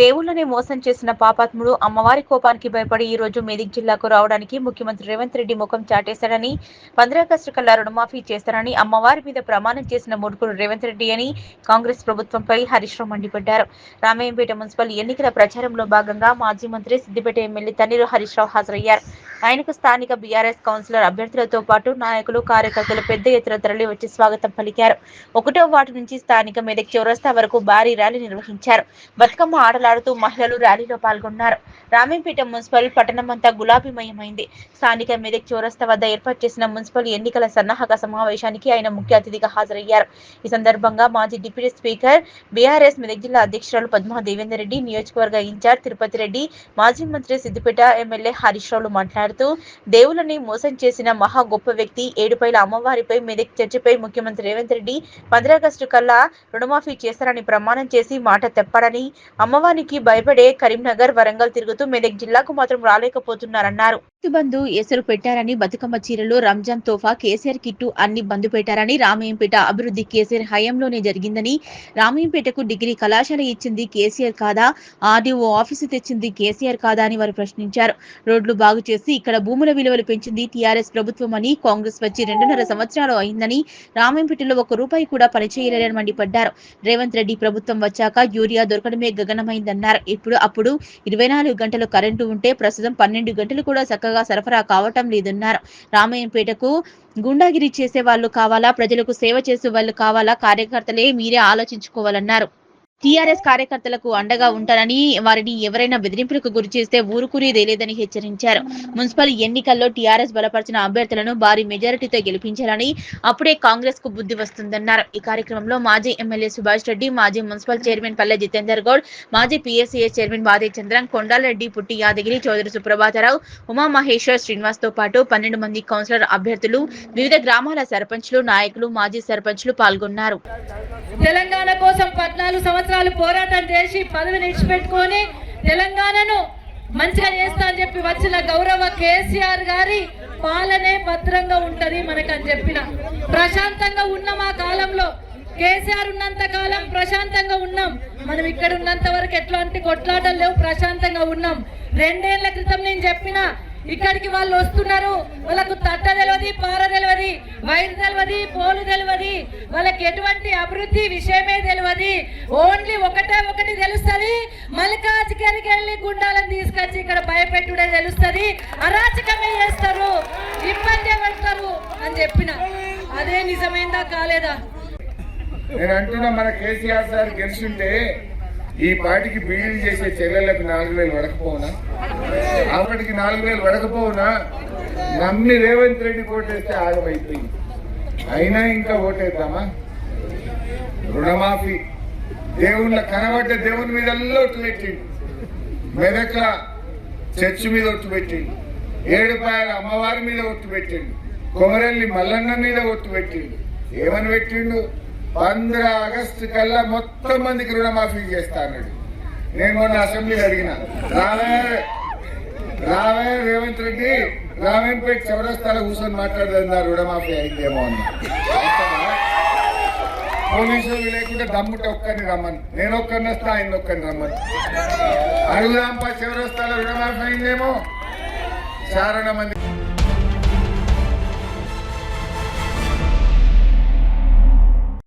దేవుళ్ళని మోసం చేసిన పాపాత్ముడు అమ్మవారి కోపానికి భయపడి ఈ రోజు మెదక్ జిల్లాకు రావడానికి ముఖ్యమంత్రి రేవంత్ రెడ్డి ముఖం చాటేశాడని పంద్రాగస్టు కల్లా రుణమాఫీ చేస్తారని అమ్మవారి మీద ప్రమాణం చేసిన మూడుకుడు రేవంత్ రెడ్డి అని కాంగ్రెస్ ప్రభుత్వంపై హరీష్ రావు మండిపడ్డారు. రామయ్యంపేట మున్సిపల్ ఎన్నికల ప్రచారంలో భాగంగా మాజీ మంత్రి సిద్దిపేట ఎమ్మెల్యే తన్నీరు హరీష్ రావు హాజరయ్యారు. ఆయనకు స్థానిక బీఆర్ఎస్ కౌన్సిలర్ అభ్యర్థులతో పాటు నాయకులు కార్యకర్తలు పెద్ద ఎత్తున తరలి వచ్చి స్వాగతం పలికారు. ఒకటో వాటి నుంచి స్థానిక మెదక్ చౌరస్తా వరకు భారీ ర్యాలీ నిర్వహించారు. బతుకమ్మ ఆటలాడుతూ మహిళలు ర్యాలీలో పాల్గొన్నారు. రామేంపేట మున్సిపల్ పట్టణమంతా గులాబీమయమైంది. స్థానిక మెదక్ చౌరస్తా వద్ద ఏర్పాటు చేసిన మున్సిపల్ ఎన్నికల సన్నాహక సమావేశానికి ఆయన ముఖ్య అతిథిగా హాజరయ్యారు. ఈ సందర్భంగా మాజీ డిప్యూటీ స్పీకర్ బీఆర్ఎస్ మెదక్ జిల్లా అధ్యక్షురాలు పద్మా దేవేందర్ రెడ్డి నియోజకవర్గ ఇన్ఛార్జ్ తిరుపతి రెడ్డి మాజీ మంత్రి సిద్దిపేట ఎమ్మెల్యే హరీష్ రావులు మాట్లాడుతూ దేవుళ్ళని మోసం చేసిన మహా గొప్ప వ్యక్తి ఏడుపైల అమ్మవారిపై మెదక్ చర్చపై ముఖ్యమంత్రి రేవంత్ రెడ్డి పంద్రాగస్టు కల్లా రుణమాఫీ చేస్తారని ప్రమాణం చేసి మాట తెప్పాడని అమ్మవారికి భయపడే కరీంనగర్ వరంగల్ తిరుగుతూ మెదక్ జిల్లాకు మాత్రం రాలేకపోతున్నారన్నారు. బంధు ఎసరు పెట్టారని బతుకమ్మ చీరలు రంజాన్ తోఫా కేసీఆర్ కిట్టు అన్ని బంధు పెట్టారని రామయ్యంపేట అభివృద్ధి కేసీఆర్ హయాంలోనే జరిగిందని రామయ్యంపేటకు డిగ్రీ కళాశాల ఇచ్చింది కేసీఆర్ కాదా? ఆర్డీఓ ఆఫీసు తెచ్చింది కేసీఆర్ కాదా అని వారు ప్రశ్నించారు. రోడ్లు బాగు చేసి ఇక్కడ భూముల విలువలు పెంచింది టీఆర్ఎస్ ప్రభుత్వం అని కాంగ్రెస్ వచ్చి రెండున్నర సంవత్సరాలు అయిందని రామయ్యంపేటలో ఒక రూపాయి కూడా పనిచేయలేరని మండిపడ్డారు. రేవంత్ రెడ్డి ప్రభుత్వం వచ్చాక యూరియా దొరకడమే గగనమైందన్నారు. ఇప్పుడు అప్పుడు ఇరవై నాలుగు గంటలు కరెంటు ఉంటే ప్రస్తుతం పన్నెండు గంటలు కూడా చక్కగా సరఫరా కావటం లేదన్నారు. రామయ్యంపేటకు గుండాగిరి చేసే వాళ్ళు కావాలా? ప్రజలకు సేవ చేసే వాళ్ళు కావాలా? కార్యకర్తలే మీరే ఆలోచించుకోవాలన్నారు. టీఆర్ఎస్ కార్యకర్తలకు అండగా ఉంటారని వారిని ఎవరైనా బెదిరింపులకు గురి చేస్తే ఊరుకునేదే లేదని హెచ్చరించారు. మున్సిపల్ ఎన్నికల్లో టీఆర్ఎస్ బలపరిచిన అభ్యర్థులను భారీ మెజారిటీతో గెలిపించాలని అప్పుడే కాంగ్రెస్కు బుద్ధి వస్తుందన్నారు. ఈ కార్యక్రమంలో మాజీ ఎమ్మెల్యే సుభాష్ రెడ్డి మాజీ మున్సిపల్ చైర్మన్ పల్లె జితేందర్ గౌడ్ మాజీ పీఎస్సీఏ చైర్మన్ బాదే చంద్రన్ కొండాలరెడ్డి పుట్టి యాదగిరి చౌదరి సుప్రభాతరావు ఉమా మహేశ్వర్ శ్రీనివాస్తో పాటు పన్నెండు మంది కౌన్సిలర్ అభ్యర్థులు వివిధ గ్రామాల సర్పంచ్లు నాయకులు మాజీ సర్పంచ్లు పాల్గొన్నారు. తెలంగాణ కోసం పద్నాలుగు సంవత్సరాలు పోరాటం చేసి పదవిని ఇచ్చిపెట్టుకొని తెలంగాణను మంచిగా చేస్తా అని చెప్పి వచ్చిన గౌరవ కేసీఆర్ గారి పాలనే భద్రంగా ఉంటది మనకని చెప్పిన. ప్రశాంతంగా ఉన్నాం ఆ కాలంలో. కేసీఆర్ ఉన్నంత కాలం ప్రశాంతంగా ఉన్నాం. మనం ఇక్కడ ఉన్నంత వరకు ఎట్లాంటి కొట్లాటలు లేవు ప్రశాంతంగా ఉన్నాం. రెండేళ్ళ క్రితం నేను చెప్పిన ఇక్కడికి వాళ్ళు వస్తున్నారు వాళ్ళకు తట్ట తెలియదు పార తెలియదు వైర్ తెలియదు పోలు తెలియదు వాళ్ళకి ఎటువంటి అభివృద్ధి విషయమే తెలియదు ఓన్లీ ఒకటే ఒకటి తెలుస్తుంది. మల్లికాజ్గిరికి వెళ్ళి గుండాలను తీసుకొచ్చి ఇక్కడ భయపెట్టుడే తెలుస్తుంది. అరాచకమే చేస్తారు. ఇబ్బంది పెడతారు అని చెప్పిన. అదే నిజమైందా కాలేదా? నేను అంటున్నా మన కేసీఆర్ సార్ గెలిచింటే ఈ పాటికి బీడీలు చేసే చెల్లెళ్ళకి నాలుగు వేలు వడకపోవునా? అప్పటికి నాలుగు వేలు వడకపోవునా? నమ్మి రేవంత్ రెడ్డి కోటేస్తే ఆగమైపోయింది. అయినా ఇంకా ఓటేద్దామా? రుణమాఫీ. దేవుళ్ళ కనబడ్డ దేవుని మీద ఒట్టు పెట్టిండు. మెదక్ల చర్చి మీద ఒట్టు పెట్టిండు. ఏడుపాయల అమ్మవారి మీద ఒట్టు పెట్టిండు. కొమరెల్లి మల్లన్న మీద ఒట్టు పెట్టిండు. ఏమని పెట్టిండు? పంద్ర ఆగస్టు కల్లా మొత్తం మందికి రుణమాఫీ చేస్తా అన్నాడు. నేను మొన్న అసెంబ్లీ అడిగిన రావే రావే రేవంత్ రెడ్డి రామేంపేట చౌరస్తాలో కూర్చొని మాట్లాడదా రుణమాఫీ అయిందేమో అని. పోలీసులు లేకుండా దమ్ముట ఒక్కరిని రమ్మని. నేను ఒక్కరిని వస్తా ఆయన ఒక్కరిని రమ్మని. అడుగుదాంపా చౌరస్తాలో రుణమాఫీ అయిందేమో? చారణ మంది